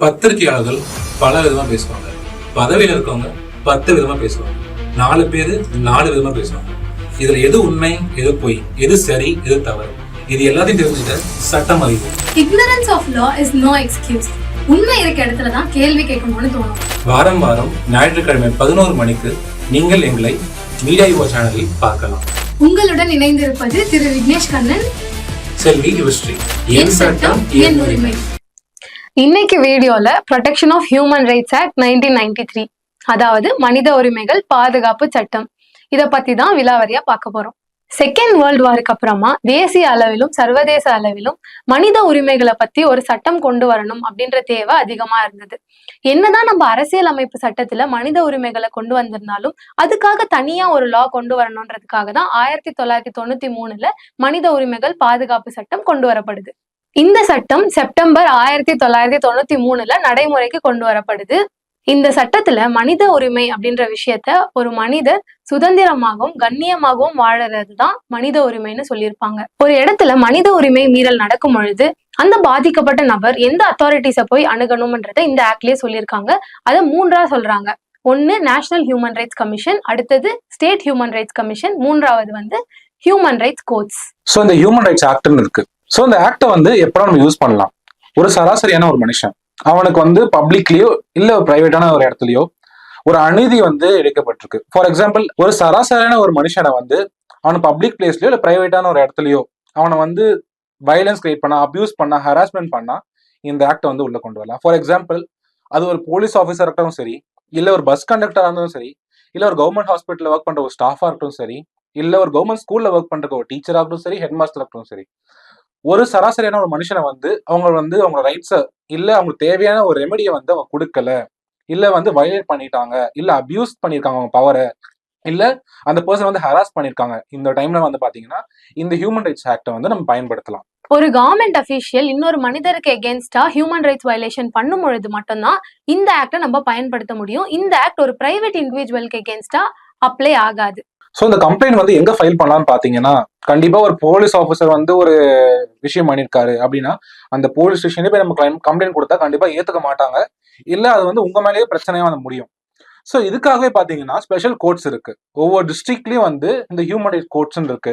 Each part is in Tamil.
பத்திரிகையாளர்கள் பல விதமா பேசுவாங்க. பதவியில் இருக்கவங்க பத்து விதமா பேசுவாங்க. நாலு பேர் நாலு விதமா பேசுவாங்க. இதுல எது உண்மை எது பொய் எது சரி எது தவறு? இது எல்லாத்தையும் தெரிஞ்சுக்க சட்டம் அறிவு. Ignorance of law is no excuse. உண்மை இருக்க இடத்துல தான் கேள்வி கேட்கணும்னு தோணும். வாரம் வாரம் ஞாயிற்றுக்கிழமை பதினோரு மணிக்கு நீங்கள் எங்களை மீடியா யுவா சேனலில் பார்க்கலாம். உங்களுடன் இணைந்திருப்பது திரு விக்னேஷ் கண்ணன். செல்வி யுவஸ்ரீ. என் சட்டம் என் உரிமை. இன்னைக்கு வீடியோல protection of human rights act nineteen ninety three அதாவது மனித உரிமைகள் பாதுகாப்பு சட்டம். இத பத்தி தான் விலாவரியா பார்க்க போறோம். செகண்ட் வேர்ல்டு வாருக்கு அப்புறமா தேசிய அளவிலும் சர்வதேச அளவிலும் மனித உரிமைகளை பத்தி ஒரு சட்டம் கொண்டு வரணும் அப்படின்ற தேவை அதிகமா இருந்தது. என்னதான் நம்ம அரசியல் அமைப்பு சட்டத்துல மனித உரிமைகளை கொண்டு வந்திருந்தாலும் அதுக்காக தனியா ஒரு லா கொண்டு வரணுன்றதுக்காக தான் ஆயிரத்தி தொள்ளாயிரத்தி தொண்ணூத்தி மூணுல மனித உரிமைகள் பாதுகாப்பு சட்டம் கொண்டு வரப்படுது. இந்த சட்டம் செப்டம்பர் ஆயிரத்தி தொள்ளாயிரத்தி தொண்ணூத்தி மூணுல நடைமுறைக்கு கொண்டு வரப்படுது. இந்த சட்டத்துல மனித உரிமை அப்படின்ற விஷயத்த ஒரு மனிதர் சுதந்திரமாகவும் கண்ணியமாகவும் வாழறது தான் மனித உரிமைன்னு சொல்லியிருப்பாங்க. ஒரு இடத்துல மனித உரிமை மீறல் நடக்கும் பொழுது அந்த பாதிக்கப்பட்ட நபர் எந்த அத்தாரிட்டிஸை போய் அணுகணும்ன்றதை இந்த ஆக்ட்லயே சொல்லியிருக்காங்க. அதை மூன்றா சொல்றாங்க. ஒன்னு நேஷனல் ஹியூமன் ரைட்ஸ் கமிஷன் அடுத்தது ஸ்டேட் ஹியூமன் ரைட்ஸ் கமிஷன் மூன்றாவது வந்து ஹியூமன் ரைட்ஸ் கோர்ட்ஸ் ஸோ இந்த ஹியூமன் ரைட்ஸ் ஆக்ட்னு இருக்கு. ஸோ இந்த ஆக்டை வந்து எப்படா நம்ம யூஸ் பண்ணலாம்? ஒரு சராசரியான ஒரு மனுஷன். அவனுக்கு வந்து பப்ளிக்லயோ இல்ல பிரைவேட்டான ஒரு இடத்துலயோ ஒரு அநீதி வந்து எடுக்கப்பட்டிருக்கு. ஃபார் எக்ஸாம்பிள் ஒரு சராசரியான ஒரு மனுஷனை வந்து அவன் பப்ளிக் பிளேஸ்லயோ இல்ல பிரைவேட்டான ஒரு இடத்துலயோ அவனை வந்து வயலன்ஸ் கிரியேட் பண்ணா அபியூஸ் பண்ணா ஹராஸ்மெண்ட் பண்ணா இந்த ஆக்டை வந்து உள்ள கொண்டு வரலாம். ஃபார் எக்ஸாம்பிள் அது ஒரு போலீஸ் ஆஃபீஸர் இருக்கட்டும் சரி இல்ல ஒரு பஸ் கண்டக்டராக இருந்தாலும் சரி இல்லை ஒரு கவர்மெண்ட் ஹாஸ்பிட்டல்ல ஒர்க் பண்ற ஒரு ஸ்டாஃபாக இருக்கட்டும் சரி இல்லை ஒரு கவர்மெண்ட் ஸ்கூல்ல ஒர்க் பண்ணுற ஒரு டீச்சராக இருக்கட்டும் சரி ஹெட் மாஸ்டர் இருக்கட்டும் சரி ஒரு சராசரியான ஒரு மனுஷனை வந்து அவங்க வந்து அவங்க ரைட்ஸை இல்லை அவங்களுக்கு தேவையான ஒரு ரெமெடியை வந்து அவங்க கொடுக்கல. இல்லை வந்து வயலேட் பண்ணிட்டாங்க. இல்லை அபியூஸ் பண்ணியிருக்காங்க அவங்க பவரை இல்லை அந்த பர்சன் வந்து ஹராஸ் பண்ணியிருக்காங்க இந்த டைம்ல வந்து பார்த்தீங்கன்னா இந்த ஹியூமன் ரைட்ஸ் ஆக்டை வந்து நம்ம பயன்படுத்தலாம். ஒரு கவர்மெண்ட் அஃபீஷியல் இன்னொரு மனிதருக்கு எகேன்ஸ்டா ஹியூமன் ரைட்ஸ் வயலேஷன் பண்ணும் பொழுது மட்டும்தான் இந்த ஆக்டை நம்ம பயன்படுத்த முடியும். இந்த ஆக்ட் ஒரு பிரைவேட் இண்டிவிஜுவலுக்கு எகேன்ஸ்டா அப்ளை ஆகாது. ஸோ இந்த கம்ப்ளைண்ட் வந்து எங்க ஃபைல் பண்ணலாம்னு பாத்தீங்கன்னா கண்டிப்பா ஒரு போலீஸ் ஆஃபீஸர் வந்து ஒரு விஷயம் பண்ணிருக்காரு அப்படின்னா அந்த போலீஸ் ஸ்டேஷனே போய் நம்ம கம்ப்ளைண்ட் கொடுத்தா கண்டிப்பா ஏத்துக்க மாட்டாங்க. இல்ல அது வந்து உங்க மேலேயே பிரச்சனையா வந்து முடியும். ஸோ இதுக்காகவே பாத்தீங்கன்னா ஸ்பெஷல் கோர்ட்ஸ் இருக்கு. ஒவ்வொரு டிஸ்ட்ரிக்ட்லயும் வந்து இந்த ஹியூமன் ரைட்ஸ் கோர்ட்ஸ் இருக்கு.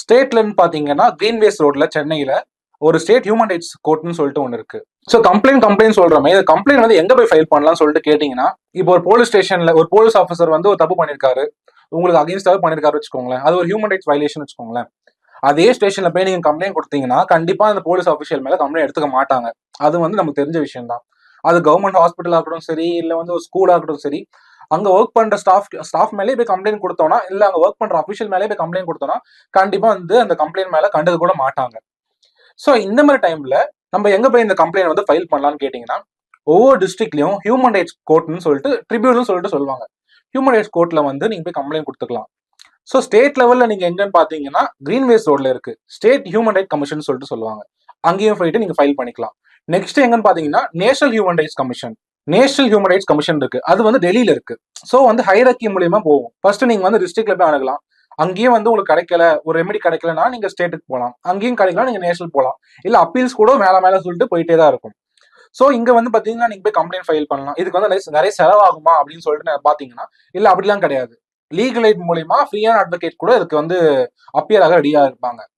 ஸ்டேட்லன்னு பாத்தீங்கன்னா கிரீன்வேஸ் ரோட்ல சென்னையில ஒரு ஸ்டேட் ஹியூமன் ரைட்ஸ் கோர்ட்னு சொல்லிட்டு ஒன்று இருக்கு. ஸோ கம்ப்ளைண்ட் கம்ப்ளைண்ட் சொல்றோமே. இது கம்ப்ளைண்ட் வந்து எங்க போய் ஃபைல் பண்ணலாம்னு சொல்லிட்டு கேட்டீங்கன்னா இப்போ ஒரு போலீஸ் ஸ்டேஷன்ல ஒரு போலீஸ் ஆஃபீஸர் வந்து ஒரு தப்பு பண்ணிருக்காரு. உங்களுக்கு அகைன்ஸ்டாக பண்ணியிருக்காரு வச்சுக்கோங்களேன். அது ஒரு ஹியூமன் ரைட்ஸ் வயலேஷன் வச்சுக்கோங்களேன். அதே ஸ்டேஷன்ல போய் நீங்க கம்ப்ளைண்ட் கொடுத்தீங்கன்னா கண்டிப்பா அந்த போலீஸ் ஆஃபீஷியல் மேல கம்ப்ளைண்ட் எடுத்துக்க மாட்டாங்க. அது வந்து நமக்கு தெரிஞ்ச விஷயம் தான் அது கவர்மெண்ட் ஹாஸ்பிட்டல் ஆகட்டும் சரி இல்ல வந்து ஒரு ஸ்கூல் ஆகட்டும் சரி அங்க ஒர்க் பண்ற ஸ்டாஃப் ஸ்டாஃப் மேலே போய் கம்ப்ளைண்ட் கொடுத்தோம்னா இல்ல அங்க ஒர்க் பண்ற அஃபிஷியல் மேலே போய் கம்ப்ளைண்ட் கொடுத்தோம்னா கண்டிப்பா வந்து அந்த கம்ப்ளைண்ட் மேல கண்டது கூட மாட்டாங்க. ஸோ இந்த மாதிரி டைம்ல நம்ம எங்க போய் இந்த கம்ப்ளைண்ட் வந்து ஃபைல் பண்ணலாம்னு கேட்டீங்கன்னா ஒவ்வொரு டிஸ்ட்ரிக்ட்லயும் ஹியூமன் ரைட்ஸ் கோர்ட்னு சொல்லிட்டு ட்ரிபியூனல் சொல்லிட்டு சொல்லுவாங்க. ஹியூமன் ரைட்ஸ் கோர்ட்ல வந்து நீங்க போய் கம்ப்ளைண்ட் கொடுத்துக்கலாம். ஸோ ஸ்டேட் லெவல்ல நீங்க எங்கன்னு பார்த்தீங்கன்னா கிரீன்வேஸ் ரோடில் இருக்கு. ஸ்டேட் ஹியூமன் ரைட் கமிஷன் சொல்லிட்டு சொல்லுவாங்க. அங்கேயும் போயிட்டு நீங்க ஃபைல் பண்ணிக்கலாம். நெக்ஸ்ட் எங்கன்னு பார்த்தீங்கன்னா national human rights commission national human rights commission இருக்கு. அது வந்து டெல்லியில இருக்கு. ஸோ வந்து ஹைரக்கி மூலியமா போகும். ஃபர்ஸ்ட் நீங்க வந்து டிஸ்ட்ரிக்ட்ல போய் அணுகலாம். அங்கேயும் வந்து உங்களுக்கு கிடைக்கல ஒரு ரெமெடி கிடைக்கலனா நீங்க ஸ்டேட்டுக்கு போகலாம் அங்கேயும் கிடைக்கலாம் நீங்க நேஷனல் போகலாம் இல்ல அப்பீல்ஸ் கூட மேல மேல சொல்லிட்டு போயிட்டே தான் இருக்கும். ஸோ இங்கே வந்து பார்த்தீங்கன்னா நீங்கள் போய் கம்ப்ளைண்ட் ஃபைல் பண்ணலாம். இதுக்கு வந்து நிறைய- நிறைய செலவாகுமா அப்படின்னு சொல்லிட்டு பார்த்தீங்கன்னா இல்லை அப்படிலாம் கிடையாது. லீகல் எய்ட் மூலியமா ஃப்ரீயான அட்வொகேட் கூட இதுக்கு வந்து அப்பியராக ரெடியாக இருப்பாங்க.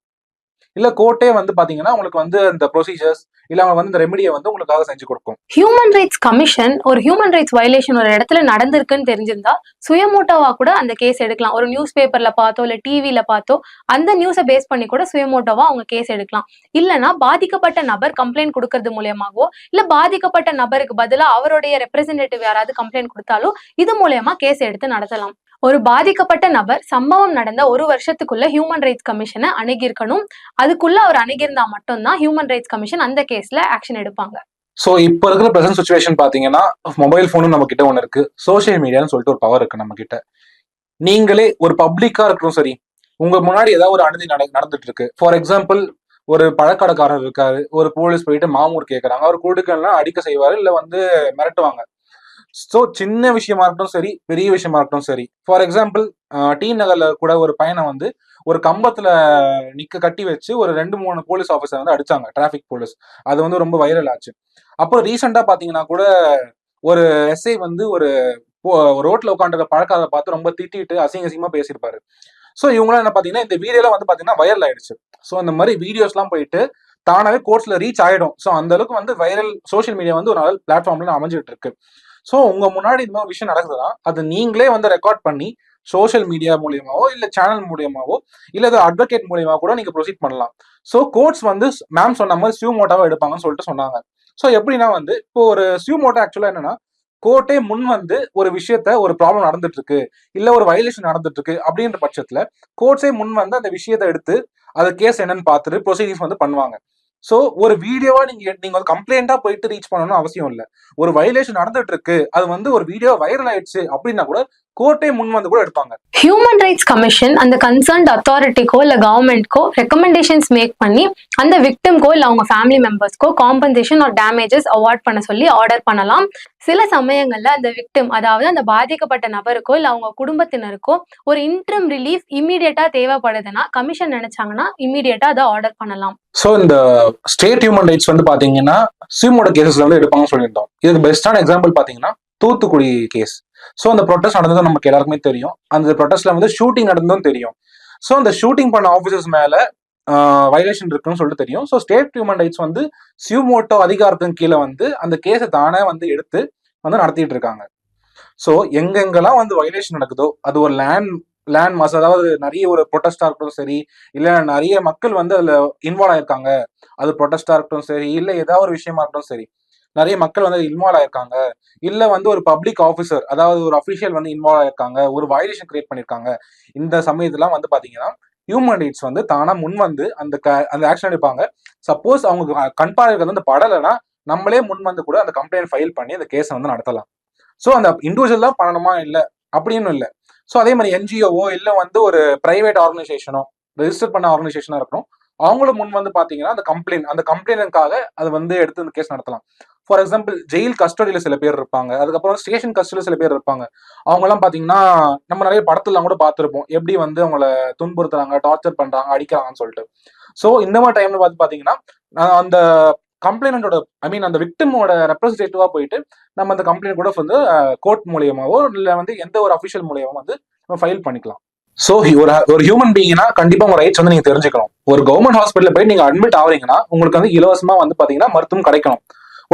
இல்ல கோர்ட்டே வந்து பாத்தீங்கன்னா உங்களுக்கு வந்து இந்த ப்ரொசீஜர்ஸ் இல்ல அவங்க வந்து இந்த ரெமெடியை வந்து உங்களுக்காக செஞ்சு கொடுக்கும். ஹியூமன் ரைட்ஸ் கமிஷன் ஒரு ஹியூமன் ரைட்ஸ் வயலேஷன் ஒரு இடத்துல நடந்திருக்குன்னு தெரிஞ்சிருந்தா சுயமோட்டோவா கூட அந்த கேஸ் எடுக்கலாம். ஒரு நியூஸ் பேப்பர்ல பார்த்தோ இல்ல டிவில பார்த்தோ அந்த நியூஸை பேஸ் பண்ணி கூட சுயமோட்டோவா அவங்க கேஸ் எடுக்கலாம். இல்லனா பாதிக்கப்பட்ட நபர் கம்ப்ளைண்ட் கொடுக்கறது மூலியமாகவோ இல்ல பாதிக்கப்பட்ட நபருக்கு பதிலா அவருடைய ரெப்ரசன்டேட்டிவ் யாராவது கம்ப்ளைண்ட் கொடுத்தாலோ இது மூலியமா கேஸ் எடுத்து நடத்தலாம். ஒரு பாதிக்கப்பட்ட நபர் சம்பவம் நடந்த ஒரு வருஷத்துக்குள்ள ஹியூமன் ரைட்ஸ் கமிஷனை அணுகியிருக்கணும். அதுக்குள்ள அவர் அணுகியிருந்தா மட்டும்தான் ஹியூமன் ரைட்ஸ் கமிஷன் அந்த கேஸ்ல ஆக்ஷன் எடுப்பாங்க. ஸோ இப்போ இருக்கிற ப்ரெசன்ட் சுச்சுவேஷன் பாத்தீங்கன்னா மொபைல் ஃபோனும் நம்ம கிட்ட ஒன்று இருக்கு சோஷியல் மீடியான்னு சொல்லிட்டு ஒரு பவர் இருக்கு நம்ம கிட்ட நீங்களே ஒரு பப்ளிக்கா இருக்கட்டும் சரி உங்க முன்னாடி ஏதாவது ஒரு அனுதி நட நடந்துட்டு இருக்கு ஃபார் எக்ஸாம்பிள் ஒரு பழக்கடைக்காரர் இருக்காரு. ஒரு போலீஸ் போயிட்டு மாமூர் கேட்கறாங்க அவர் கொடுக்கலாம் அடிக்க செய்வாரு இல்ல வந்து மிரட்டுவாங்க. ஸோ சின்ன விஷயமா இருக்கட்டும் சரி பெரிய விஷயமா இருக்கட்டும் சரி. ஃபார் எக்ஸாம்பிள் டி நகர்ல கூட ஒரு பையனை வந்து ஒரு கம்பத்துல நிக்க கட்டி வச்சு ஒரு ரெண்டு மூணு போலீஸ் ஆஃபீஸர் வந்து அடிச்சாங்க டிராஃபிக் போலீஸ் அது வந்து ரொம்ப வைரல் ஆச்சு. அப்போ ரீசெண்டா பாத்தீங்கன்னா கூட ஒரு எஸ்ஐ வந்து ஒரு ரோட்ல உட்காந்துருக்க பழக்காத பார்த்து ரொம்ப திட்டிட்டு அசிங்க அசிங்கமா பேசியிருப்பாரு. ஸோ இவங்களாம் என்ன பாத்தீங்கன்னா இந்த வீடியோலாம் வந்து பாத்தீங்கன்னா வைரல் ஆயிடுச்சு. ஸோ இந்த மாதிரி வீடியோஸ்லாம் போயிட்டு தானாவே கோர்ட்ஸ்ல ரீச் ஆயிடும். ஸோ அந்த அளவுக்கு வந்து வைரல் சோஷியல் மீடியா வந்து ஒரு நல்ல பிளாட்ஃபார்ம்ல அமைஞ்சிட்டு இருக்கு. ஸோ உங்க முன்னாடி இந்த மாதிரி விஷயம் நடக்குதுன்னா அது நீங்களே வந்து ரெக்கார்ட் பண்ணி சோஷியல் மீடியா மூலியமாவோ இல்லை சேனல் மூலியமாவோ இல்லை அது அட்வொகேட் மூலியமா கூட நீங்க ப்ரொசீட் பண்ணலாம். ஸோ கோர்ட்ஸ் வந்து மேம் சொன்ன மாதிரி சியூ மோட்டாவாக எடுப்பாங்கன்னு சொல்லிட்டு சொன்னாங்க. ஸோ எப்படின்னா வந்து இப்போ ஒரு சியூ மோட்டோ ஆக்சுவலா என்னன்னா கோர்ட்டே முன் வந்து ஒரு விஷயத்த ஒரு ப்ராப்ளம் நடந்துட்டு இருக்கு இல்ல ஒரு வயலேஷன் நடந்துட்டு இருக்கு அப்படின்ற பட்சத்துல கோர்ட்ஸே முன் வந்து அந்த விஷயத்தை எடுத்து அது கேஸ் என்னன்னு பார்த்துட்டு ப்ரொசீடிங்ஸ் வந்து பண்ணுவாங்க. ஸோ ஒரு வீடியோவா நீங்க நீங்க வந்து கம்ப்ளைண்டா போயிட்டு ரீச் பண்ணணும்னு அவசியம் இல்லை. ஒரு வயலேஷன் நடந்துட்டு இருக்கு அது வந்து ஒரு வீடியோ வைரல் ஆயிடுச்சு அப்படின்னா கூட கோர்ட்டே முன் வந்து கூட எடுப்பாங்க. ஹியூமன் ரைட்ஸ் கமிஷன் அந்த கன்சர்ன்ட் அத்தாரிட்டிக்கோ இல்ல கவர்மெண்ட்க்கோ ரெக்கமெண்டேஷன்ஸ் மேக் பண்ணி அந்த விக்டிம்க்கோ இல்ல அவங்க ஃபேமிலி மெம்பர்ஸ்க்கோ காம்பன்சேஷன் ஆர் டேமேஜஸ் அவார்ட் பண்ண சொல்லி ஆர்டர் பண்ணலாம். சில சமயங்கள்ல அந்த விக்டிம் அதாவது அந்த பாதிக்கப்பட்ட நபருக்கோ இல்ல அவங்க குடும்பத்தினருக்கோ ஒரு இன்ட்ரம் ரிலீஃப் இமீடியட்டா தேவைப்படுதுன்னா கமிஷன் நினைச்சாங்கன்னா இமீடியட்டா அதை ஆர்டர் பண்ணலாம். ஸோ இந்த ஸ்டேட் ஹியூமன் ரைட்ஸ் வந்து பாத்தீங்கன்னா சியூமோட கேசஸ்ல வந்து எடுப்பாங்கன்னு சொல்லியிருந்தோம். இதுக்கு பெஸ்டான எக்ஸாம்பிள் பாத்தீங்கன்னா தூத்துக்குடி கேஸ் ஸோ அந்த ப்ரொட்டஸ்ட் நடந்ததும் நமக்கு எல்லாருக்குமே தெரியும். அந்த ப்ரொட்டஸ்ட்ல வந்து ஷூட்டிங் நடந்ததும் தெரியும். ஸோ அந்த ஷூட்டிங் பண்ண ஆஃபீஸர்ஸ் மேல வயலேஷன் இருக்குன்னு சொல்லிட்டு தெரியும். ஸோ ஸ்டேட் ஹியூமன் ரைட்ஸ் வந்து சியூமோட்டோ அதிகாரத்தின் கீழே வந்து அந்த கேஸை தானே வந்து எடுத்து வந்து நடத்திட்டு இருக்காங்க. ஸோ எங்கெங்கெல்லாம் வந்து வயலேஷன் நடக்குதோ அது ஒரு லேண்ட் லேண்ட் மாஸ் அதாவது நிறைய ஒரு ப்ரொட்டஸ்டா இருக்கட்டும் சரி இல்ல நிறைய மக்கள் வந்து அதுல இன்வால்வ் ஆயிருக்காங்க. அது ப்ரொட்டஸ்டா இருக்கட்டும் சரி இல்ல ஏதாவது ஒரு விஷயமா இருக்கட்டும் சரி நிறைய மக்கள் வந்து இன்வால்வ் ஆயிருக்காங்க. இல்ல வந்து ஒரு பப்ளிக் ஆஃபீஸர் அதாவது ஒரு அஃபிஷியல் வந்து இன்வால்வ் ஆயிருக்காங்க ஒரு வயலேஷன் கிரியேட் பண்ணிருக்காங்க இந்த சமயத்துலாம் வந்து பாத்தீங்கன்னா ஹியூமன் ரைட்ஸ் வந்து தானா முன் வந்து அந்த க- அந்த ஆக்ஷன் எடுப்பாங்க. சப்போஸ் அவங்க கண் இருக்கிறது வந்து படலைன்னா நம்மளே முன் வந்து கூட அந்த கம்ப்ளைண்ட் ஃபைல் பண்ணி அந்த கேஸை வந்து நடத்தலாம். ஸோ அந்த இண்டிவிஜுவல் தான் பண்ணணுமா? இல்லை. அப்படின்னு இல்லை. ஸோ அதே மாதிரி என்ஜிஓவோ இல்லை வந்து ஒரு பிரைவேட் ஆர்கனைசேஷனோ ரெஜிஸ்டர் பண்ண ஆர்கனைசேஷனாக இருக்கணும் அவங்களும் முன் வந்து பார்த்தீங்கன்னா அந்த கம்ப்ளைண்ட் அந்த கம்ப்ளைண்ட்காக அது வந்து எடுத்து அந்த கேஸ் நடத்தலாம். ஃபார் எக்ஸாம்பிள் ஜெயில் கஸ்டடியில் சில பேர் இருப்பாங்க. அதுக்கப்புறம் ஸ்டேஷன் கஸ்டடியில் சில பேர் இருப்பாங்க. அவங்கெல்லாம் பார்த்தீங்கன்னா நம்ம நிறைய படத்துலாம் கூட பார்த்துருப்போம் எப்படி வந்து அவங்கள துன்புறுத்துறாங்க டார்ச்சர் பண்றாங்க அடிக்கிறாங்கன்னு சொல்லிட்டு. ஸோ இந்த மாதிரி டைம்ல பார்த்து பார்த்தீங்கன்னா நான் அந்த கம்ப்ளைண்டோட ஐ மீன் அந்த விக்டிமோட ரெப்ரஸன்டேட்டிவா போயிட்டு நம்ம அந்த கம்ப்ளைண்ட் கூட வந்து கோர்ட் மூலியமாவோ இல்லை வந்து எந்த ஒரு அஃபிஷியல் மூலியமா வந்து நம்ம ஃபைல் பண்ணிக்கலாம். ஸோ ஒரு ஒரு ஹியூமன் பீயிங்னா கண்டிப்பா உங்க ரைட்ஸ் வந்து நீங்க தெரிஞ்சுக்கணும். ஒரு கவர்மெண்ட் ஹாஸ்பிட்டல் போய் நீங்க அட்மிட் ஆகுறீங்கன்னா உங்களுக்கு வந்து இலவசமா வந்து பாத்தீங்கன்னா மருத்துவம் கிடைக்கணும்.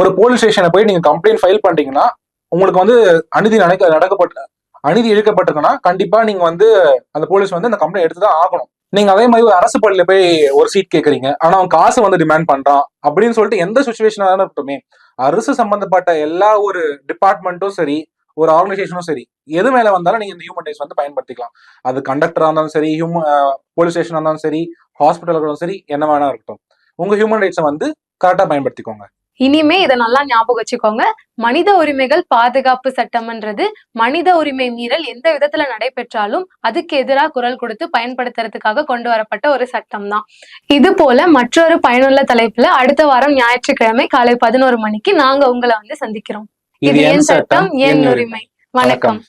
ஒரு போலீஸ் ஸ்டேஷனை போய் நீங்க கம்ப்ளைண்ட் ஃபைல் பண்ணிட்டீங்கன்னா உங்களுக்கு வந்து அநீதி நடக்க நடக்கப்பட்ட அநீதி இழுக்கப்பட்டிருக்குன்னா கண்டிப்பா நீங்க வந்து அந்த போலீஸ் வந்து அந்த கம்ப்ளைண்ட் எடுத்து தான் ஆகணும். நீங்க அதே மாதிரி ஒரு அரசு பள்ளியில போய் ஒரு சீட் கேக்குறீங்க. ஆனா அவன் காசு வந்து டிமாண்ட் பண்றான் அப்படின்னு சொல்லிட்டு எந்த சுச்சுவேஷனா தானே இருக்கட்டுமே. அரசு சம்பந்தப்பட்ட எல்லா ஒரு டிபார்ட்மெண்ட்டும் சரி ஒரு ஆர்கனைசேஷனும் சரி எது மேல வந்தாலும் நீங்க இந்த ஹியூமன் ரைட்ஸ் வந்து பயன்படுத்திக்கலாம். அது கண்டக்டரா இருந்தாலும் சரி ஹியூமன் போலீஸ் ஸ்டேஷனா இருந்தாலும் சரி ஹாஸ்பிட்டலாக இருந்தாலும் சரி என்ன வேணா இருக்கட்டும். உங்க ஹியூமன் ரைட்ஸை வந்து கரெக்டா பயன்படுத்திக்கோங்க. இனிமே இதை நல்லா ஞாபகம் வச்சுக்கோங்க. மனித உரிமைகள் பாதுகாப்பு சட்டம்ன்றது மனித உரிமை மீறல் எந்த விதத்துல நடைபெற்றாலும் அதுக்கு எதிராக குரல் கொடுத்து பயன்படுத்துறதுக்காக கொண்டு வரப்பட்ட ஒரு சட்டம் தான் இது போல மற்றொரு பயனுள்ள தலைப்புல அடுத்த வாரம் ஞாயிற்றுக்கிழமை காலை பதினோரு மணிக்கு நாங்க உங்களை வந்து சந்திக்கிறோம். இது என் சட்டம் என் உரிமை. வணக்கம்.